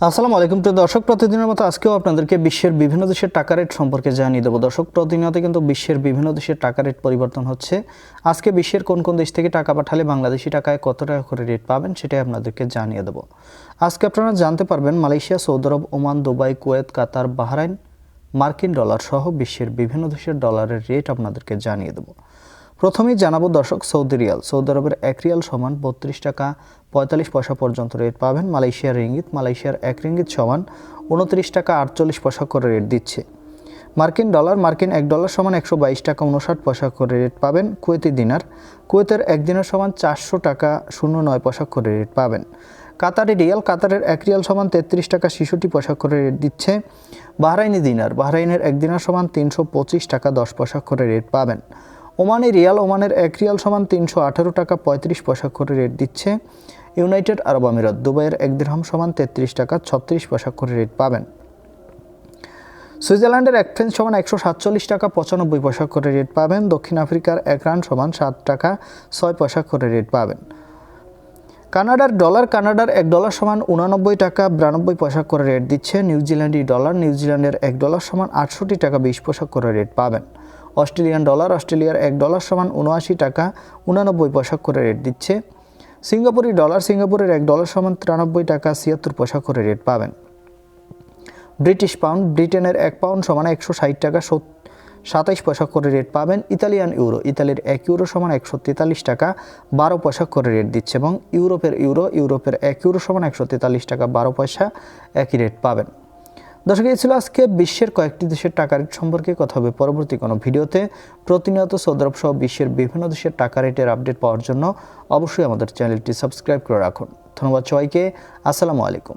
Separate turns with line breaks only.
আসসালামু আলাইকুম প্রিয় দর্শক, প্রতিদিনের মতো আজকেও আপনাদেরকে বিশ্বের বিভিন্ন দেশের টাকা রেট সম্পর্কে জানিয়ে দেবো। দর্শক, প্রতিনিয়ত কিন্তু বিশ্বের বিভিন্ন দেশের টাকা রেট পরিবর্তন হচ্ছে। আজকে বিশ্বের কোন কোন দেশ থেকে টাকা পাঠালে বাংলাদেশি টাকায় কত টাকা করে রেট পাবেন সেটাই আপনাদেরকে জানিয়ে দেবো। আজকে আপনারা জানতে পারবেন, মালয়েশিয়া, সৌদি আরব, Oman, Dubai, Kuwait, Qatar, Bahrain, মার্কিন ডলার সহ বিশ্বের বিভিন্ন দেশের ডলারের রেট আপনাদেরকে জানিয়ে দেবো। প্রথমেই জানাব দর্শক, সৌদি রিয়াল। সৌদি আরবের এক রিয়াল সমান বত্রিশ টাকা পঁয়তাল্লিশ পয়সা পর্যন্ত রেট পাবেন। মালয়েশিয়ার রিঙ্গিত, মালয়েশিয়ার এক রিঙ্গিত সমান উনত্রিশ টাকা আটচল্লিশ পয়সা করে রেট দিচ্ছে। মার্কিন ডলার, মার্কিন এক ডলার সমান একশো বাইশ টাকা উনষাট পয়সা করে রেট পাবেন। কুয়েতি দিনার, কুয়েতের এক দিনের সমান চারশো টাকা শূন্য নয় পয়সা করে রেট পাবেন। কাতারি রিয়াল, কাতারের এক রিয়াল সমান তেত্রিশ টাকা শিশুটি পয়সা করে রেট দিচ্ছে। বাহরাইনি দিনার, বাহরাইনের এক দিনার সমান তিনশো পঁচিশ টাকা দশ পয়সা করে রেট পাবেন। ওমানি রিয়াল, ওমানের এক রিয়াল সমান তিনশো আঠারো টাকা পঁয়ত্রিশ পয়সা করে রেট দিচ্ছে। ইউনাইটেড আরব আমিরাত, দুবাইয়ের এক দিরহাম সমান তেত্রিশ টাকা ছত্রিশ পয়সা করে রেট পাবেন। সুইজারল্যান্ডের এক ফ্রেন্স সমান একশো সাতচল্লিশ টাকা পঁচানব্বই পয়সা করে রেট পাবেন। দক্ষিণ আফ্রিকার এক রান সমান সাত টাকা ছয় পয়সা করে রেট পাবেন। কানাডার ডলার, কানাডার এক ডলার সমান উনানব্বই টাকা বিরানব্বই পয়সা করে রেট দিচ্ছে। নিউজিল্যান্ডি ডলার, নিউজিল্যান্ডের এক ডলার সমান আটষট্টি টাকা বিশ পয়সা করে রেট পাবেন। অস্ট্রেলিয়ান ডলার, অস্ট্রেলিয়ার এক ডলার সমান উনআশি টাকা উনানব্বই পয়সা করে রেট দিচ্ছে। সিঙ্গাপুরি ডলার, সিঙ্গাপুরের এক ডলার সমান তিরানব্বই টাকা ছিয়াত্তর পয়সা করে রেট পাবেন। ব্রিটিশ পাউন্ড ব্রিটেনের এক পাউন্ড সমান একশো ষাট টাকা সাতাইশ পয়সা করে রেট পাবেন। ইতালিয়ান ইউরো ইতালির এক ইউরো সমান একশো তেতাল্লিশ টাকা বারো পয়সা করে রেট দিচ্ছে এবং ইউরোপের ইউরো ইউরোপের এক ইউরো সমান একশো তেতাল্লিশ টাকা বারো পয়সা একই রেট পাবেন। দর্শক, এই ছিল আজকে বিশ্বের কয়েকটি দেশের টাকা রেট সম্পর্কে কথা হবে। পরবর্তী কোনো ভিডিওতে প্রতিনিয়ত সৌদরব সহ বিশ্বের বিভিন্ন দেশের টাকা রেটের আপডেট পাওয়ার জন্য অবশ্যই আমাদের চ্যানেলটি সাবস্ক্রাইব করে রাখুন। ধন্যবাদ সবাইকে। আসসালামু আলাইকুম।